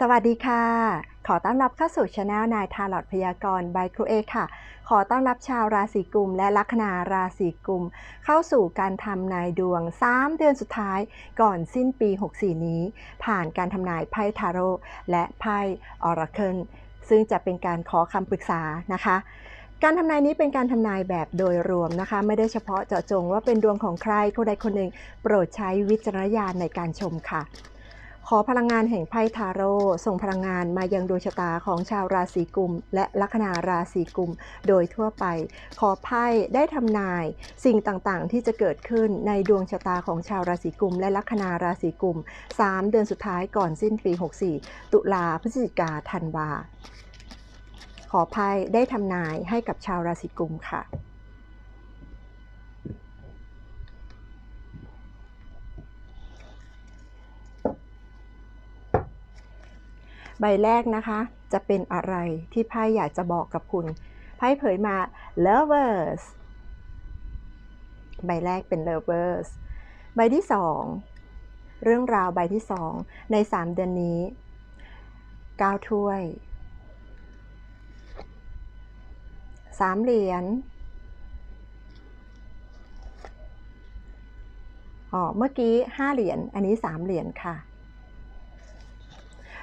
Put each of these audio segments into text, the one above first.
สวัสดีค่ะ ขอต้อนรับเข้าสู่ช anel นายทาลอดพยากรณ์บายครูเอค่ะ ขอต้อนรับชาวราศีกุม และลัคนาราศีกุม เข้าสู่การทำนายดวง 3 เดือนสุดท้าย ก่อนสิ้นปี 64 นี้ ผ่านการทำนายไพ่ทาโร่และไพ่ออราเคิลซึ่งจะเป็นการขอคำปรึกษานะคะการทำนายนี้เป็นการทำนายแบบโดยรวมนะคะ ไม่ได้เฉพาะเจาะจงว่าเป็นดวงของใครคนใดคนหนึ่ง โปรดใช้วิจารณญาณในการชมค่ะ ขอพลังงานแห่งไพ่ทาโร่ส่งพลังงานมายังดวงชะตาของชาวราศีกุม และลัคนาราศีกุม โดยทั่วไป ขอไพ่ได้ทำนาย สิ่งต่างๆ ที่จะเกิดขึ้นในดวงชะตาของชาวราศีกุม และลัคนาราศีกุม 3 เดือนสุดท้ายก่อนสิ้นปี 64 ตุลาพฤศจิกาธันวา ขอไพ่ได้ทำนายให้กับชาวราศีกุมค่ะ ใบแรกนะคะ จะเป็นอะไรที่ไพ่อยากจะบอกกับคุณ ไพ่เผยมา lovers ใบแรกเป็น lovers ใบที่สองเรื่องราวใบที่สองใน3เดือนนี้ก้9ถ้วย3เหรียญอ๋อเมื่อกี้5เหรียญอันนี้3เหรียญค่ะ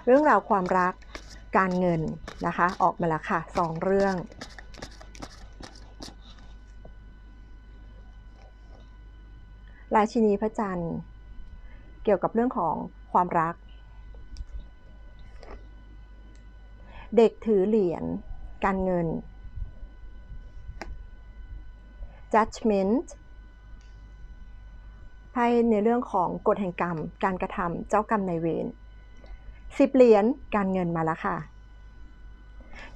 เรื่องราวความรักการเงินนะคะ ออกมาแล้วค่ะสองเรื่อง ราชินีพระจันทร์ เกี่ยวกับเรื่องของความรัก เด็กถือเหรียญการเงิน judgment ไพ่ในเรื่องของกฎแห่งกรรม การกระทำเจ้ากรรมนายเวร สิบเหรียญการเงินมาแล้วค่ะ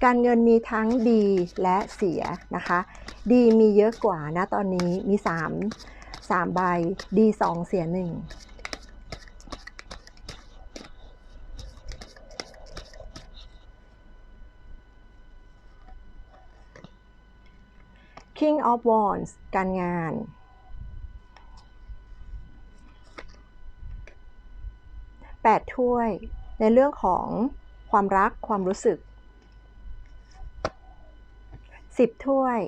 การเงินมีทั้งดีและเสียนะคะ ดีมีเยอะกว่านะตอนนี้มี 3 3 ใบ ดี 2 เสีย 1 King of Wands การงาน 8 ถ้วย ในเรื่องของความรักความรู้สึก 10 ถ้วย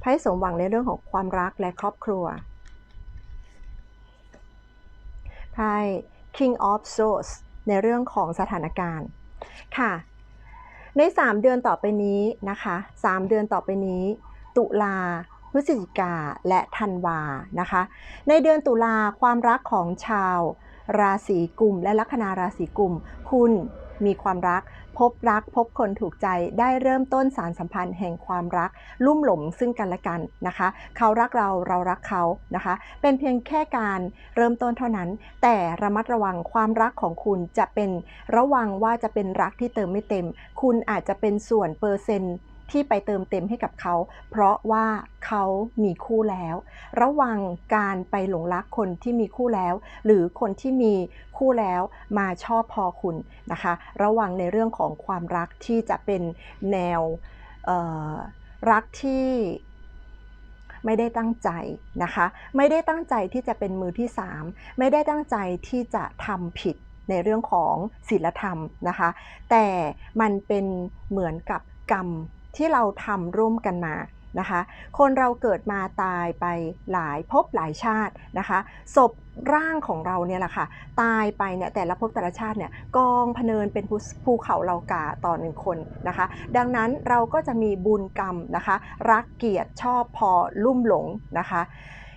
ไพ่สมหวังในเรื่องของความรักและครอบครัวไพ่ King of Swords ในเรื่องของสถานการณ์ค่ะ ใน 3 เดือนต่อไปนี้นะคะ 3 เดือนต่อไปนี้ ตุลาพฤศจิกาและธันวานะคะ ในเดือนตุลาความรักของชาว ราศีกุมและลัคนาราศีกุม คุณมีความรัก พบรักพบคนถูกใจได้เริ่มต้นสารสัมพันธ์แห่งความรัก ลุ่มหลงซึ่งกันและกันนะคะ เขารักเราเรารักเขานะคะ เป็นเพียงแค่การเริ่มต้นเท่านั้น แต่ระมัดระวังความรักของคุณจะเป็นระวังว่าจะเป็นรักที่เติมไม่เต็ม คุณอาจจะเป็นส่วนเปอร์เซ็นต์ ที่ไปเติมเต็มให้กับเขา เพราะว่าเขามีคู่แล้ว ระวังการไปหลงรักคนที่มีคู่แล้ว หรือคนที่มีคู่แล้วมาชอบพอคุณนะคะ ระวังในเรื่องของความรักที่จะเป็นแนวรักที่ไม่ได้ตั้งใจนะคะ ไม่ได้ตั้งใจที่จะเป็นมือที่ 3 ไม่ได้ตั้งใจที่จะทำผิดในเรื่องของศีลธรรมนะคะ แต่มันเป็นเหมือนกับกรรม ที่เราทำร่วมกันมานะคะคนเราเกิดมาตายไปหลายภพหลายชาตินะคะศพร่างของเราเนี่ยแหละค่ะตายไปเนี่ยแต่ละภพแต่ละชาติเนี่ยกองพเนินเป็นภูเขาเหล่ากาต่อหนึ่งคนนะคะ ดังนั้นเราก็จะมีบุญกรรมนะคะ รักเกียรติชอบพอลุ่มหลงนะคะ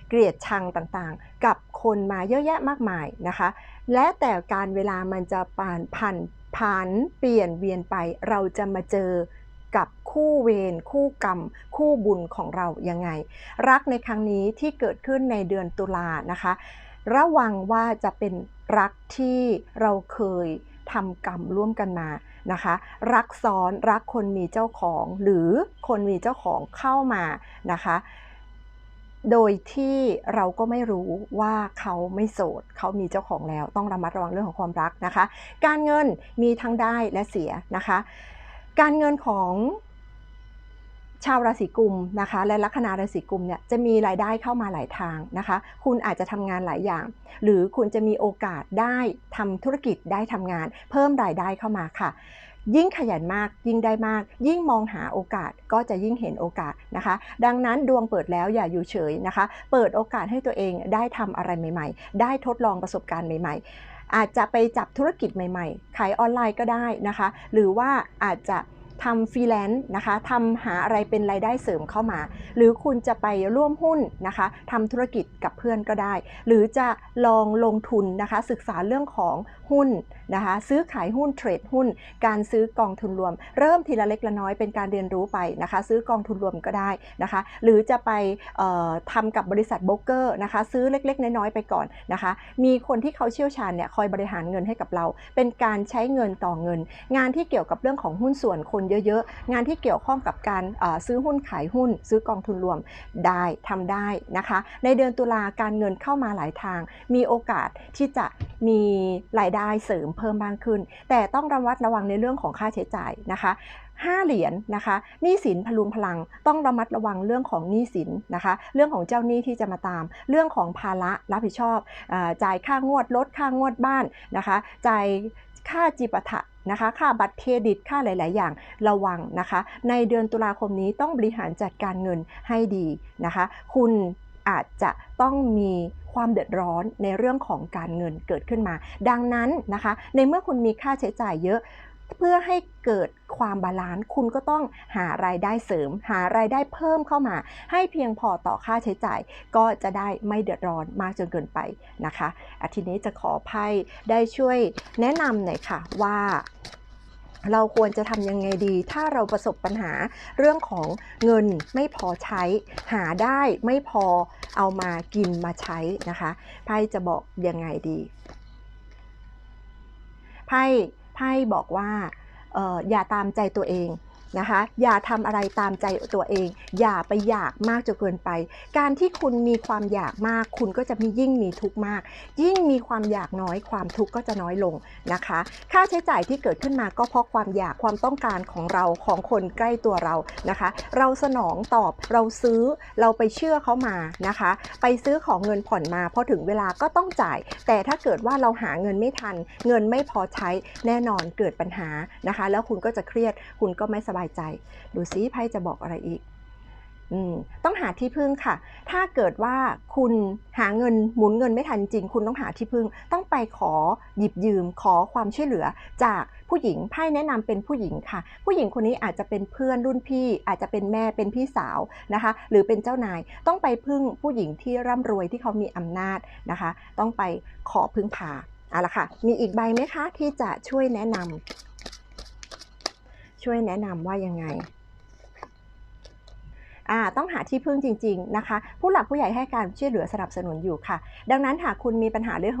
เกลียดชังต่างๆ กับคนมาเยอะแยะมากมายนะคะ และแต่การเวลามันจะผ่านผ่านผ่านเปลี่ยนเวียนไปเราจะมาเจอ คู่เวรคู่กรรม คู่บุญของเรายังไง รักในครั้งนี้ที่เกิดขึ้นในเดือนตุลานะคะ ระวังว่าจะเป็นรักที่เราเคยทำกรรมร่วมกันมานะคะ รักซ้อนรักคนมีเจ้าของหรือคนมีเจ้าของเข้ามานะคะโดยที่เราก็ไม่รู้ว่าเขาไม่โสด เขามีเจ้าของแล้ว ต้องระมัดระวังเรื่องของความรักนะคะ การเงินมีทั้งได้และเสียนะคะ การเงินของ ชาวราศีกุมนะคะ และลัคนาราศีกุมเนี่ยจะมีรายได้เข้ามาหลายทางนะคะ คุณอาจจะทำงานหลายอย่าง หรือคุณจะมีโอกาสได้ทำธุรกิจได้ทำงาน เพิ่มรายได้เข้ามาค่ะ ยิ่งขยันมากยิ่งได้มาก ยิ่งมองหาโอกาสก็จะยิ่งเห็นโอกาสนะคะ ดังนั้นดวงเปิดแล้วอย่าอยู่เฉยนะคะ เปิดโอกาสให้ตัวเองได้ทำอะไรใหม่ ๆ ได้ทดลองประสบการณ์ใหม่ ๆ อาจจะไปจับธุรกิจใหม่ ๆ ขายออนไลน์ก็ได้นะคะ หรือว่าอาจจะ ทำฟรีแลนซ์นะคะทำหาอะไรเป็นรายได้เสริมเข้ามา หรือคุณจะไปร่วมหุ้นนะคะทำธุรกิจกับเพื่อนก็ได้ หรือจะลองลงทุนนะคะศึกษาเรื่องของหุ้น นะคะซื้อขายหุ้นเทรดหุ้น การซื้อกองทุนรวม เริ่มทีละเล็กละน้อยเป็นการเรียนรู้ไปนะคะ ซื้อกองทุนรวมก็ได้นะคะ หรือจะไปเอ่อทำกับบริษัทโบรกเกอร์นะคะ ซื้อเล็ก ๆ น้อยๆไปก่อนนะคะ มีคนที่เขาเชี่ยวชาญเนี่ยคอยบริหารเงินให้กับเรา เป็นการใช้เงินต่อเงิน งานที่เกี่ยวกับเรื่องของหุ้นส่วนคนเยอะๆ งานที่เกี่ยวข้องกับการซื้อหุ้นขายหุ้น ซื้อกองทุนรวมได้ทำได้นะคะ ในเดือนตุลาการเงินเข้ามาหลายทาง มีโอกาสที่จะมีรายได้เสริมเพิ่มมากขึ้น แต่ต้องระมัดระวังในเรื่องของค่าใช้จ่ายนะคะห้าเหรียญนะคะหนี้สินพลุงพลังต้องระมัดระวังเรื่องของหนี้สินนะคะ เรื่องของเจ้าหนี้ที่จะมาตาม เรื่องของภาระรับผิดชอบอจ่ายค่างวดรถค่างวดบ้านนะคะ จ่ายค่าจิปาถะนะคะ ค่าบัตรเครดิตค่าหลาย ๆ อย่างระวังนะคะ ในเดือนตุลาคมนี้ต้องบริหารจัดการเงินให้ดีนะคะ คุณ อาจจะต้องมีความเดือดร้อนในเรื่องของการเงินเกิดขึ้นมา ดังนั้นนะคะ ในเมื่อคุณมีค่าใช้จ่ายเยอะ เพื่อให้เกิดความบาลานซ์คุณก็ต้องหารายได้เสริม หารายได้เพิ่มเข้ามา ให้เพียงพอต่อค่าใช้จ่าย ก็จะได้ไม่เดือดร้อนมากจนเกินไปนะคะอาทีนี้จะขอไพ่ได้ช่วยแนะนำหน่อยค่ะว่า เราควรจะทำยังไงดี ถ้าเราประสบปัญหาเรื่องของเงินไม่พอใช้ หาได้ไม่พอเอามากินมาใช้นะคะไพ่จะบอกยังไงดีไพ่ไพ่บอกว่าอออย่าตามใจตัวเอง นะคะ อย่าทำอะไรตามใจตัวเอง อย่าไปอยากมากจนเกินไป การที่คุณมีความอยากมาก คุณก็จะมียิ่งมีทุกข์มาก ยิ่งมีความอยากน้อยความทุกข์ก็จะน้อยลงนะคะ ค่าใช้จ่ายที่เกิดขึ้นมาก็เพราะความอยากความต้องการของเราของคนใกล้ตัวเรานะคะ เราสนองตอบเราซื้อเราไปเชื่อเขามานะคะ ไปซื้อของเงินผ่อนมาพอถึงเวลาก็ต้องจ่าย แต่ถ้าเกิดว่าเราหาเงินไม่ทัน เงินไม่พอใช้แน่นอนเกิดปัญหานะคะ แล้วคุณก็จะเครียดคุณก็ไม่สบายใจ ดูซิไพ่จะบอกอะไรอีกต้องหาที่พึ่งค่ะ ถ้าเกิดว่าคุณหาเงินหมุนเงินไม่ทันจริง คุณต้องหาที่พึ่ง ต้องไปขอหยิบยืมขอความช่วยเหลือ จากผู้หญิงไพ่แนะนำเป็นผู้หญิงค่ะ ผู้หญิงคนนี้อาจจะเป็นเพื่อนรุ่นพี่ อาจจะเป็นแม่เป็นพี่สาวนะคะ หรือเป็นเจ้านาย ต้องไปพึ่งผู้หญิงที่ร่ำรวยที่เขามีอำนาจนะคะ ต้องไปขอพึ่งพาเอาละค่ะ มีอีกใบไหมคะที่จะช่วยแนะนำ ช่วยแนะนำว่ายังไง ต้องหาที่พึ่งจริง ๆนะคะ ผู้หลักผู้ใหญ่ให้การช่วยเหลือสนับสนุนอยู่ค่ะ ดังนั้นหากคุณมีปัญหาเรื่อง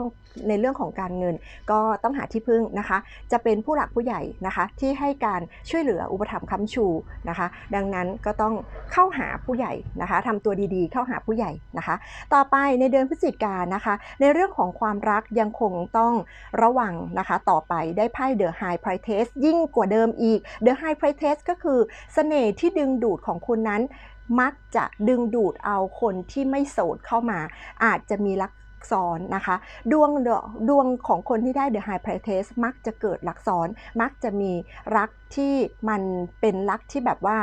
ในเรื่องของการเงิน ก็ต้องหาที่พึ่งนะคะ จะเป็นผู้หลักผู้ใหญ่นะคะ ที่ให้การช่วยเหลืออุปถัมภ์ค้ำชูนะคะ ดังนั้นก็ต้องเข้าหาผู้ใหญ่นะคะทำตัวดีๆ เข้าหาผู้ใหญ่นะคะ ต่อไปในเดือนพฤศจิกายนนะคะ ในเรื่องของความรักยังคงต้องระวังนะคะ ต่อไปได้ไพ่ The High p r i c e ยิ่งกว่าเดิมอีก The High p r i c e ก็คือเสน่ห์ที่ดึงดูดของคุณนั้น มักจะดึงดูดเอาคนที่ไม่โสดเข้ามา อาจจะมีรักซ้อนนะคะดวงดวงของคนที่ได้ The High Priestess มักจะเกิดรักซ้อน มักจะมีรักที่มันเป็นรักที่แบบว่า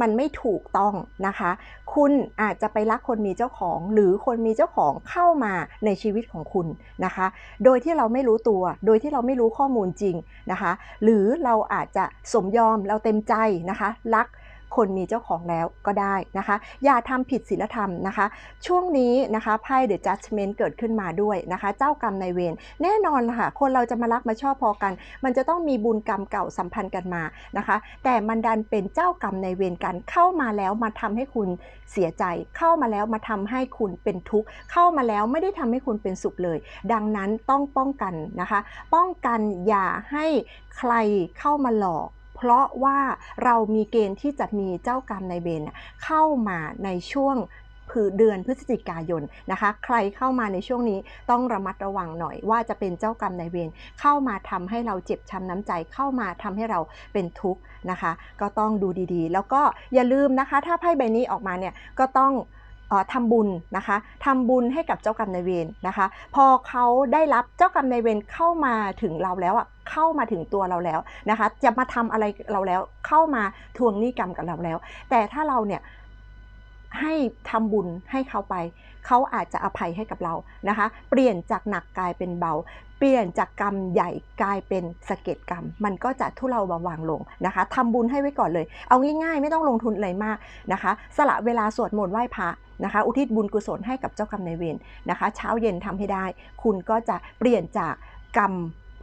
มันไม่ถูกต้องนะคะ คุณอาจจะไปรักคนมีเจ้าของ หรือคนมีเจ้าของเข้ามาในชีวิตของคุณนะคะ โดยที่เราไม่รู้ตัว โดยที่เราไม่รู้ข้อมูลจริงนะคะ หรือเราอาจจะสมยอมเราเต็มใจนะคะ รัก คนมีเจ้าของแล้วก็ได้นะคะ อย่าทำผิดศีลธรรมนะคะ ช่วงนี้นะคะไพ่ The Judgment เกิดขึ้นมาด้วยนะคะ เจ้ากรรมในเวรแน่นอนค่ะ คนเราจะมารักมาชอบพอกัน มันจะต้องมีบุญกรรมเก่าสัมพันธ์กันมานะคะ แต่มันดันเป็นเจ้ากรรมในเวรกันเข้ามาแล้วมาทำให้คุณเสียใจ เข้ามาแล้วมาทำให้คุณเป็นทุกข์เข้ามาแล้วไม่ได้ทำให้คุณเป็นสุขเลย ดังนั้นต้องป้องกันนะคะ ป้องกันอย่าให้ใครเข้ามาหลอก เพราะว่าเรามีเกณฑ์ที่จะมีเจ้ากรรมนายเวรเข้ามาในช่วงคือเดือนพฤศจิกายนนะคะ ใครเข้ามาในช่วงนี้ต้องระมัดระวังหน่อย ว่าจะเป็นเจ้ากรรมนายเวรเข้ามาทำให้เราเจ็บช้ำน้ำใจเข้ามาทำให้เราเป็นทุกข์นะคะ ก็ต้องดูดีๆ แล้วก็อย่าลืมนะคะ ถ้าไพ่ใบนี้ออกมาเนี่ยก็ต้อง ทำบุญนะคะทำบุญให้กับเจ้ากรรมนายเวรนะคะ พอเขาได้รับเจ้ากรรมนายเวรเข้ามาถึงเราแล้วอะเข้ามาถึงตัวเราแล้วนะคะ จะมาทำอะไรเราแล้วเข้ามาทวงหนี้กรรมกับเราแล้ว แต่ถ้าเราเนี่ยให้ทำบุญให้เขาไป เขาอาจจะอภัยให้กับเรานะคะ เปลี่ยนจากหนักกลายเป็นเบา เปลี่ยนจากกรรมใหญ่กลายเป็นสะเก็ดกรรม มันก็จะทุเลาเบาบางลงนะคะทำบุญให้ไว้ก่อนเลย เอาง่ายๆ ไม่ต้องลงทุนอะไรมากนะคะ สละเวลาสวดมนต์ไหว้พระนะคะ อุทิศบุญกุศลให้กับเจ้ากรรมนายเวรนะคะ เช้าเย็นทำให้ได้ คุณก็จะเปลี่ยนจากกรรม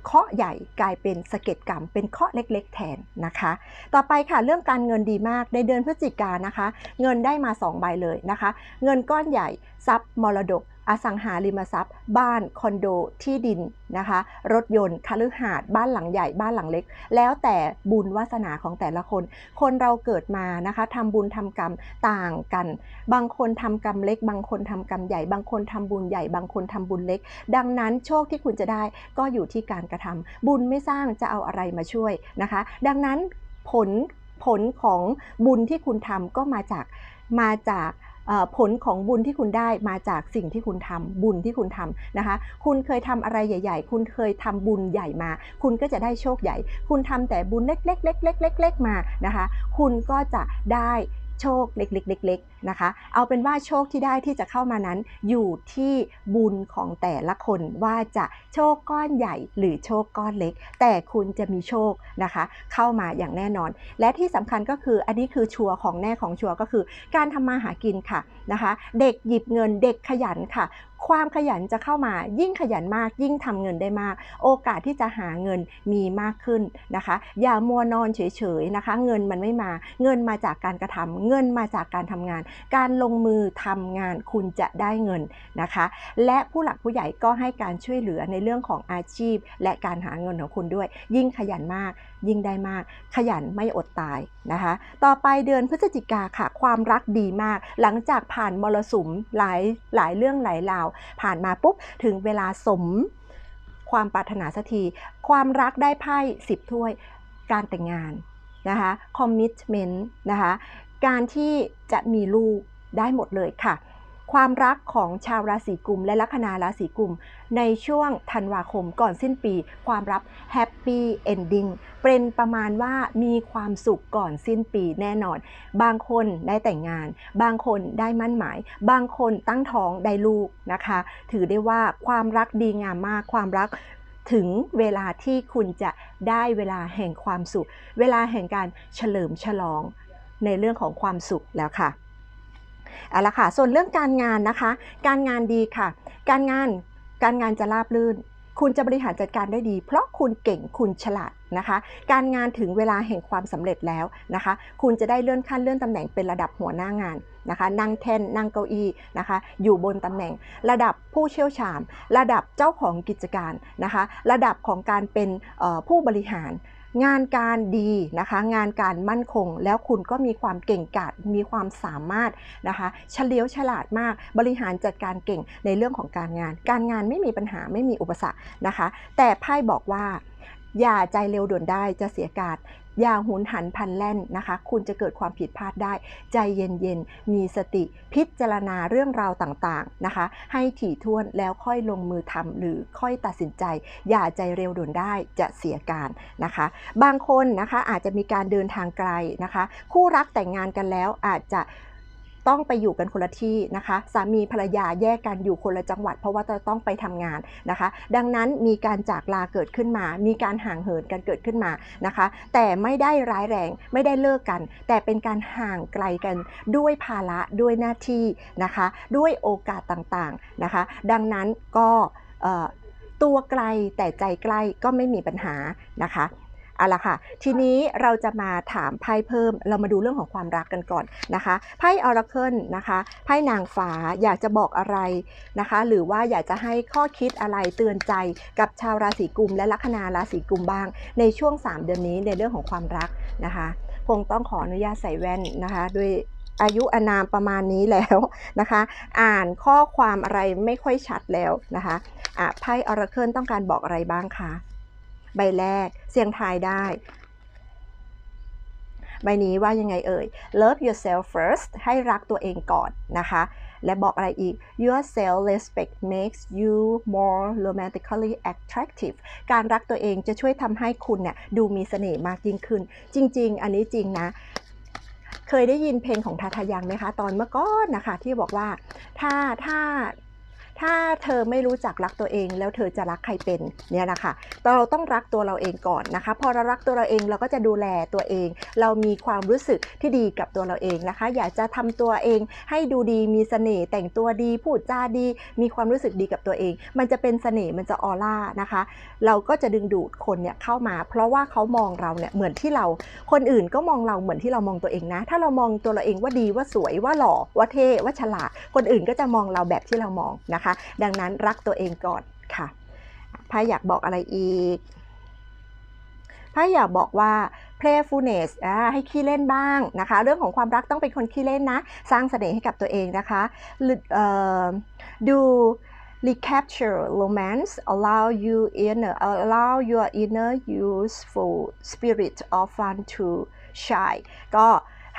เคาะใหญ่กลายเป็นสะเก็ดกรรมเป็นเคาะเล็ก ๆ แทนนะคะ ต่อไปค่ะเรื่องการเงินดีมากในเดือนพฤศจิกานนะคะ เงินได้มา 2 ใบเลยนะคะ เงินก้อนใหญ่ทรัพย์มรดก อสังหาริมทรัพย์ บ้านคอนโดที่ดินนะคะ รถยนต์คฤหาสน์บ้านหลังใหญ่บ้านหลังเล็ก แล้วแต่บุญวาสนาของแต่ละคน คนเราเกิดมานะคะทำบุญทำกรรมต่างกัน บางคนทำกรรมเล็ก บางคนทำกรรมใหญ่ บางคนทำบุญใหญ่ บางคนทำบุญเล็ก ดังนั้นโชคที่คุณจะได้ก็อยู่ที่การกระทำบุญไม่สร้างจะเอาอะไรมาช่วยนะคะ ดังนั้นผลผลของบุญที่คุณทำก็มาจากมาจาก ผลของบุญที่คุณได้มาจากสิ่งที่คุณทำบุญที่คุณทำนะคะ คุณเคยทำอะไรใหญ่ ๆ คุณเคยทำบุญใหญ่มา คุณก็จะได้โชคใหญ่ คุณทำแต่บุญเล็กๆๆๆๆๆมานะคะ คุณก็จะได้โชคเล็กๆๆๆ นะคะ เอาเป็นว่าโชคที่ได้ที่จะเข้ามานั้น อยู่ที่บุญของแต่ละคนว่าจะโชคก้อนใหญ่หรือโชคก้อนเล็ก แต่คุณจะมีโชคนะคะ เข้ามาอย่างแน่นอน และที่สำคัญก็คืออันนี้คือชัวร์ของแน่ของชัวร์ก็คือ การทำมาหากินค่ะนะคะ เด็กหยิบเงินเด็กขยันค่ะความขยันจะเข้ามายิ่งขยันมาก ยิ่งทำเงินได้มาก โอกาสที่จะหาเงินมีมากขึ้นนะคะ อย่ามัวนอนเฉยๆนะคะ เงินมันไม่มา เงินมาจากการกระทำเงินมาจากการทำงานการลงมือทำงานคุณจะได้เงินนะคะ และผู้หลักผู้ใหญ่ก็ให้การช่วยเหลือในเรื่องของอาชีพ และการหาเงินของคุณด้วย ยิ่งขยันมาก ยิ่งได้มาก ขยันไม่อดตายนะคะ ต่อไปเดือนพฤศจิกาค่ะ ความรักดีมาก หลังจากผ่านมรสุมหลายหลายเรื่องหลายราว ผ่านมาปุ๊บถึงเวลาสมความปรารถนาสักที ความรักได้ไพ่สิบถ้วย การแต่งงานนะคะ คอมมิชเมนต์นะคะ การที่จะมีลูกได้หมดเลยค่ะ ความรักของชาวราศีกุม และลัคนาราศีกุม ในช่วงธันวาคมก่อนสิ้นปี ความรับแฮปปี้เอนดิ้งเป็นประมาณว่ามีความสุขก่อนสิ้นปีแน่นอน บางคนได้แต่งงาน บางคนได้มั่นหมาย บางคนตั้งท้องได้ลูกนะคะ ถือได้ว่าความรักดีงามมากความรักถึงเวลาที่คุณจะได้เวลาแห่งความสุข เวลาแห่งการเฉลิมฉลอง ในเรื่องของความสุขแล้วค่ะเอาละค่ะส่วนเรื่องการงานนะคะ การงานดีค่ะ การงานการงานจะราบรื่น คุณจะบริหารจัดการได้ดี เพราะคุณเก่งคุณฉลาดนะคะ การงานถึงเวลาแห่งความสำเร็จแล้วนะคะ คุณจะได้เลื่อนขั้นเลื่อนตำแหน่งเป็นระดับหัวหน้างานนะคะนั่งแท่นนั่งเก้าอี้นะคะ อยู่บนตำแหน่ง ระดับผู้เชี่ยวชาญ ระดับเจ้าของกิจการนะคะ ระดับของการเป็นผู้บริหาร งานการดีนะคะ งานการมั่นคง แล้วคุณก็มีความเก่งกาจมีความสามารถนะคะเฉลียวฉลาดมาก บริหารจัดการเก่งในเรื่องของการงาน การงานไม่มีปัญหาไม่มีอุปสรรคนะคะ แต่ไพ่บอกว่าอย่าใจเร็วด่วนได้จะเสียการ อย่าหุนหันพันแล่นนะคะ คุณจะเกิดความผิดพลาดได้ ใจเย็นๆ มีสติพิจารณาเรื่องราวต่างๆนะคะ ให้ถี่ถ้วนแล้วค่อยลงมือทำหรือค่อยตัดสินใจ อย่าใจเร็วด่วนได้จะเสียการนะคะ บางคนนะคะอาจจะมีการเดินทางไกลนะคะ คู่รักแต่งงานกันแล้วอาจจะ ต้องไปอยู่กันคนละที่นะคะ สามีภรรยาแยกกันอยู่คนละจังหวัด เพราะว่าจะต้องไปทำงานนะคะ ดังนั้นมีการจากลาเกิดขึ้นมา มีการห่างเหินกันเกิดขึ้นมานะคะ แต่ไม่ได้ร้ายแรงไม่ได้เลิกกัน แต่เป็นการห่างไกลกันด้วยภาระด้วยหน้าที่นะคะ ด้วยโอกาสต่างๆนะคะ ดังนั้นก็ตัวไกลแต่ใจใกล้ก็ไม่มีปัญหานะคะ เอาละค่ะ ทีนี้เราจะมาถามไพ่เพิ่ม เรามาดูเรื่องของความรักกันก่อนนะคะไพ่ออราเคิลนะคะไพ่นางฟ้าอยากจะบอกอะไรนะคะ หรือว่าอยากจะให้ข้อคิดอะไรเตือนใจกับชาวราศีกุม และลัคนาราศีกุมบ้าง ในช่วง 3 เดือนนี้ในเรื่องของความรักนะคะ คงต้องขออนุญาตใส่แว่นนะคะ ด้วยอายุอนามประมาณนี้แล้วนะคะ อ่านข้อความอะไรไม่ค่อยชัดแล้วนะคะอะไพ่ออราเคิลต้องการบอกอะไรบ้างคะ ใบแรก เสียงทายได้ ใบนี้ว่ายังไงเอ่ย love yourself first ให้รักตัวเองก่อนนะคะ และบอกอะไรอีก your self respect makes you more romantically attractive การรักตัวเองจะช่วยทำให้คุณเนี่ยดูมีเสน่ห์มากยิ่งขึ้น จริง ๆ อันนี้จริงนะเคยได้ยินเพลงของทาทายังไหมคะ ตอนเมื่อก่อนนะคะที่บอกว่าถ้าถ้า ถ้าเธอไม่รู้จักรักตัวเอง แล้วเธอจะรักใครเป็นเนี่ยนะคะเราต้องรักตัวเราเองก่อนนะคะ พอเรารักตัวเราเองเราก็จะดูแลตัวเอง เรามีความรู้สึกที่ดีกับตัวเราเองนะคะ อยากจะทำตัวเองให้ดูดีมีเสน่ห์แต่งตัวดีพูดจาดี มีความรู้สึกดีกับตัวเอง มันจะเป็นเสน่ห์มันจะออร่านะคะ เราก็จะดึงดูดคนเนี่ยเข้ามา เพราะว่าเขามองเราเนี่ยเหมือนที่เราคนอื่นก็มองเราเหมือนที่เรามองตัวเองนะ ถ้าเรามองตัวเราเองว่าดีว่าสวยว่าหล่อว่าเท่ว่าฉลาด คนอื่นก็จะมองเราแบบที่เรามองนะคะดังนั้นรักตัวเองก่อนค่ะพาอยากบอกอะไรอีกพาอยากบอกว่า playfulness ให้ขี้เล่นบ้างนะคะ เรื่องของความรักต้องเป็นคนขี้เล่นนะ สร้างเสน่ห์ให้กับตัวเองนะคะดู recapture romance allow you inner allow your inner youthful spirit of fun to shine ก็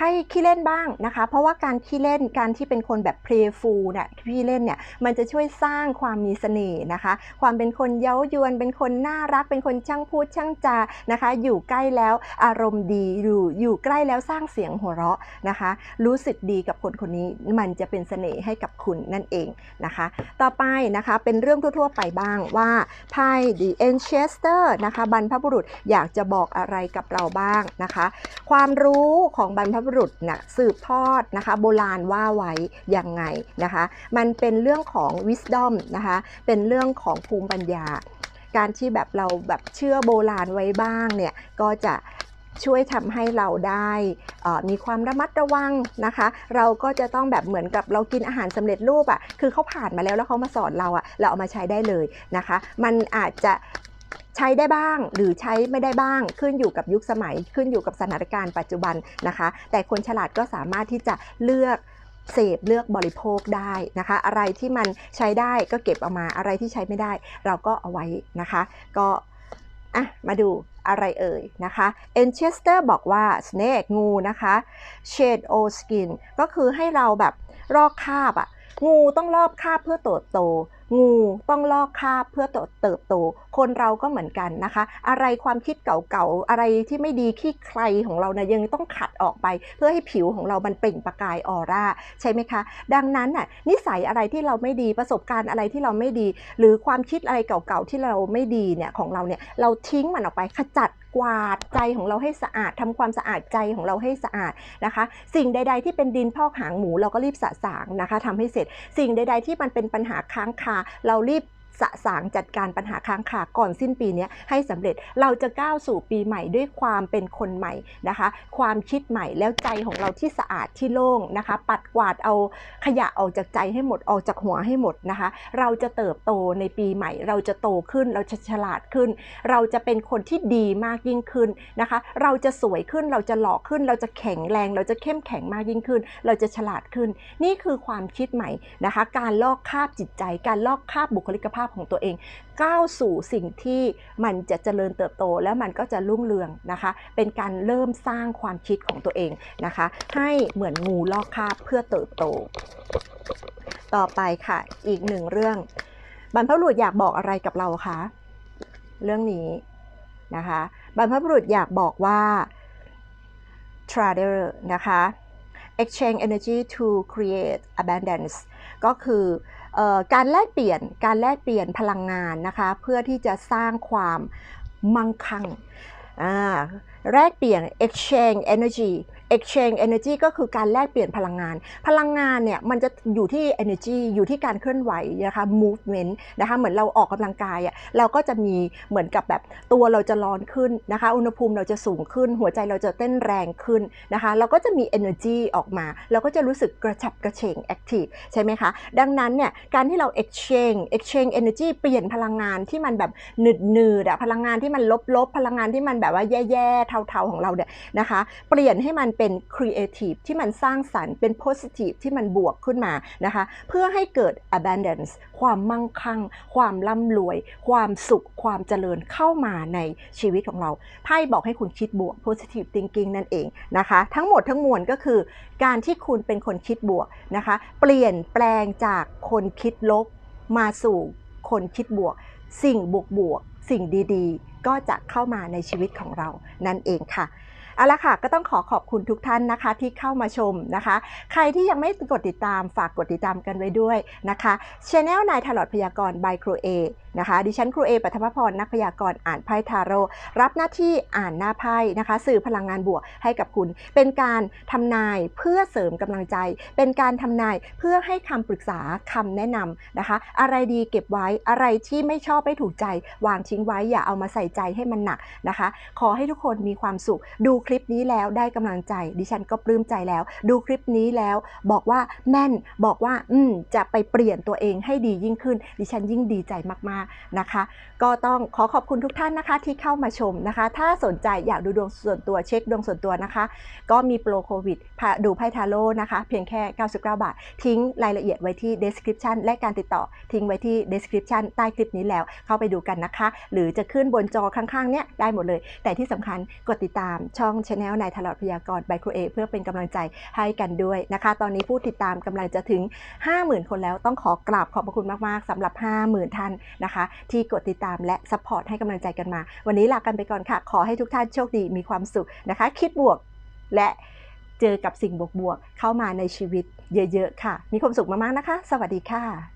ให้ขี้เล่นบ้างนะคะ เพราะว่าการขี้เล่นการที่เป็นคนแบบ playful เนี่ยขี้เล่นเนี่ยมันจะช่วยสร้างความมีเสน่ห์นะคะ ความเป็นคนเย้ายวน เป็นคนน่ารัก เป็นคนช่างพูดช่างจานะคะ อยู่ใกล้แล้วอารมณ์ดีอยู่อยู่ใกล้แล้วสร้างเสียงหัวเราะนะคะ รู้สึกดีกับคนคนนี้มันจะเป็นเสน่ห์ให้กับคุณนั่นเองนะคะ ต่อไปนะคะเป็นเรื่องทั่วๆไปบ้างว่าไพ่ The Ancestor นะคะบรรพบุรุษอยากจะบอกอะไรกับเราบ้างนะคะ ความรู้ของบรรพบุรุษนะสืบทอดนะคะ โบราณว่าไว้ยังไงนะคะ มันเป็นเรื่องของ wisdom นะคะ เป็นเรื่องของภูมิปัญญา การที่แบบเราแบบเชื่อโบราณไว้บ้างเนี่ยก็จะช่วยทำให้เราได้มีความระมัดระวังนะคะ เราก็จะต้องแบบเหมือนกับเรากินอาหารสำเร็จรูปอะ่ะคือเขาผ่านมาแล้วแล้วเขามาสอนเราอะ่ะเราเอามาใช้ได้เลยนะคะ มันอาจจะ ใช้ได้บ้างหรือใช้ไม่ได้บ้างขึ้นอยู่กับยุคสมัยขึ้นอยู่กับสถานการณ์ปัจจุบันนะคะ แต่คนฉลาดก็สามารถที่จะเลือกเสพเลือกบริโภคได้นะคะ อะไรที่มันใช้ได้ก็เก็บเอามาอะไรที่ใช้ไม่ได้ เราก็เอาไว้นะคะ ก็อะมาดูอะไรเอ่ยนะคะ Enchester บอกว่า snake งูนะคะ shade o skin ก็คือให้เราแบบรอกคาบอะงูต้องรอบคาบเพื่อเติบโตงูต้องลอกคาบเพื่อเติบโต คนเราก็เหมือนกันนะคะ อะไรความคิดเก่าๆ อะไรที่ไม่ดีขี้ใครของเรานะยังต้องขัดออกไป เพื่อให้ผิวของเรามันเปล่งประกายออร่าใช่ไหมคะ ดังนั้นน่ะนิสัยอะไรที่เราไม่ดีประสบการณ์อะไรที่เราไม่ดี หรือความคิดอะไรเก่าๆที่เราไม่ดีเนี่ยของเราเนี่ยเราทิ้งมันออกไปขจัดกวาดใจของเราให้สะอาดทำความสะอาดใจของเราให้สะอาดนะคะ สิ่งใด ๆ ที่เป็นดินพอกหางหมูเราก็รีบสะสางนะคะทำให้เสร็จ สิ่งใด ๆ ที่มันเป็นปัญหาค้างคาเรารีบ สะสางจัดการปัญหาค้างคาก่อนสิ้นปีนี้ให้สำเร็จเราจะก้าวสู่ปีใหม่ด้วยความเป็นคนใหม่นะคะ ความคิดใหม่แล้วใจของเราที่สะอาดที่โล่งนะคะ ปัดกวาดเอาขยะออกจากใจให้หมดออกจากหัวให้หมดนะคะ เราจะเติบโตในปีใหม่ เราจะโตขึ้น เราจะฉลาดขึ้น เราจะเป็นคนที่ดีมากยิ่งขึ้นนะคะ เราจะสวยขึ้นเราจะหล่อขึ้น เราจะแข็งแรง เราจะเข้มแข็งมากยิ่งขึ้น เราจะฉลาดขึ้น นี่คือความคิดใหม่นะคะ การลอกคาบจิตใจ การลอกคาบบุคลิกภาพของตัวเอง ก้าวสู่สิ่งที่มันจะเจริญเติบโต แล้วมันก็จะรุ่งเรืองนะคะ เป็นการเริ่มสร้างความคิดของตัวเองนะคะ ให้เหมือนงูลอกคาบเพื่อเติบโต ต่อไปค่ะ อีกหนึ่งเรื่อง บรรพบุรุษอยากบอกอะไรกับเราคะเรื่องนี้นะคะ บรรพบุรุษอยากบอกว่า trader นะคะ exchange energy to create abundance ก็คือ การแลกเปลี่ยนการแลกเปลี่ยนพลังงานนะคะเพื่อที่จะสร้างความมั่งคั่งแลกเปลี่ยน exchange energy exchange energy ก็คือการแลกเปลี่ยนพลังงาน พลังงานเนี่ยมันจะอยู่ที่ energy อยู่ที่การเคลื่อนไหวนะคะ movement นะคะเหมือนเราออกกำลังกายอะ่ะเราก็จะมีเหมือนกับแบบตัวเราจะร้อนขึ้นนะคะ อุณหภูมิเราจะสูงขึ้น หัวใจเราจะเต้นแรงขึ้นนะคะ เราก็จะมี energy ออกมา เราก็จะรู้สึกกระฉับกระเฉง active ใช่ไหมคะ ดังนั้นเนี่ยการที่เรา exchange exchange energy เปลี่ยนพลังงานที่มันแบบหนืดหนืดอะพลังงานที่มันลบๆพลังงานที่มันแบบว่าแย่ๆเทาๆของเราเนี่ยนะคะ เปลี่ยนให้มันเป็นครีเอทีฟที่มันสร้างสรรค์เป็นโพสิทีฟที่มันบวกขึ้นมานะคะ เพื่อให้เกิด abundance ความมั่งคั่ง ความร่ำรวย ความสุข ความเจริญเข้ามาในชีวิตของเราไพ่บอกให้คุณคิดบวก positive thinking นั่นเองนะคะ ทั้งหมดทั้งมวลก็คือการที่คุณเป็นคนคิดบวกนะคะ เปลี่ยนแปลงจากคนคิดลบมาสู่คนคิดบวก สิ่งบวกบวกๆสิ่งดีๆ ก็จะเข้ามาในชีวิตของเรานั่นเองค่ะ เอาละค่ะก็ต้องขอขอบคุณทุกท่านนะคะที่เข้ามาชมนะคะ ใครที่ยังไม่กดติดตามฝากกดติดตามกันไว้ด้วยนะคะช anel นายถลอดพยากรณ์ by ครูเอนะคะดิฉันครูเอปัทมพรนักพยากรณ์อ่านไพ่ทาโร่รับหน้าที่อ่านหน้าไพ่นะคะ สื่อพลังงานบวกให้กับคุณ เป็นการทำนายเพื่อเสริมกำลังใจ เป็นการทำนายเพื่อให้คำปรึกษาคำแนะนำนะคะ อะไรดีเก็บไว้อะไรที่ไม่ชอบไม่ถูกใจ วางทิ้งไว้อย่าเอามาใส่ใจให้มันหนักนะคะ ขอให้ทุกคนมีความสุขดูคลิปนี้แล้วได้กำลังใจ ดิฉันก็ปลื้มใจแล้ว ดูคลิปนี้แล้วบอกว่าแม่นบอกว่าอืมจะไปเปลี่ยนตัวเองให้ดียิ่งขึ้น ดิฉันยิ่งดีใจมากๆนะคะ ก็ต้องขอขอบคุณทุกท่านนะคะที่เข้ามาชมนะคะ ถ้าสนใจอยากดูดวงส่วนตัวเช็คดวงส่วนตัวนะคะ ก็มีโปรโควิดดูไพ่ทาโร่นะคะ เพียงแค่ 99 บาท ทิ้งรายละเอียดไว้ที่ description และการติดต่อทิ้งไว้ที่ description ใต้คลิปนี้แล้วเข้าไปดูกันนะคะ หรือจะขึ้นบนจอข้างๆเนี้ยได้หมดเลย แต่ที่สำคัญกดติดตามช่อง Channel นายตลอดพยากรณ์ by ครูเอเพื่อเป็นกำลังใจให้กันด้วยนะคะ ตอนนี้ผู้ติดตามกำลังจะถึง 50,000 คนแล้วต้องขอกราบขอบพระคุณมาก ๆสำหรับ 50,000 ท่านนะคะ ที่กดติดตามและซัพพอร์ตให้กำลังใจกันมา วันนี้ลากันไปก่อนค่ะ ขอให้ทุกท่านโชคดีมีความสุขนะคะ คิดบวกและเจอกับสิ่งบวกๆเข้ามาในชีวิตเยอะ ๆ ค่ะ มีความสุขมาก ๆ นะคะ สวัสดีค่ะ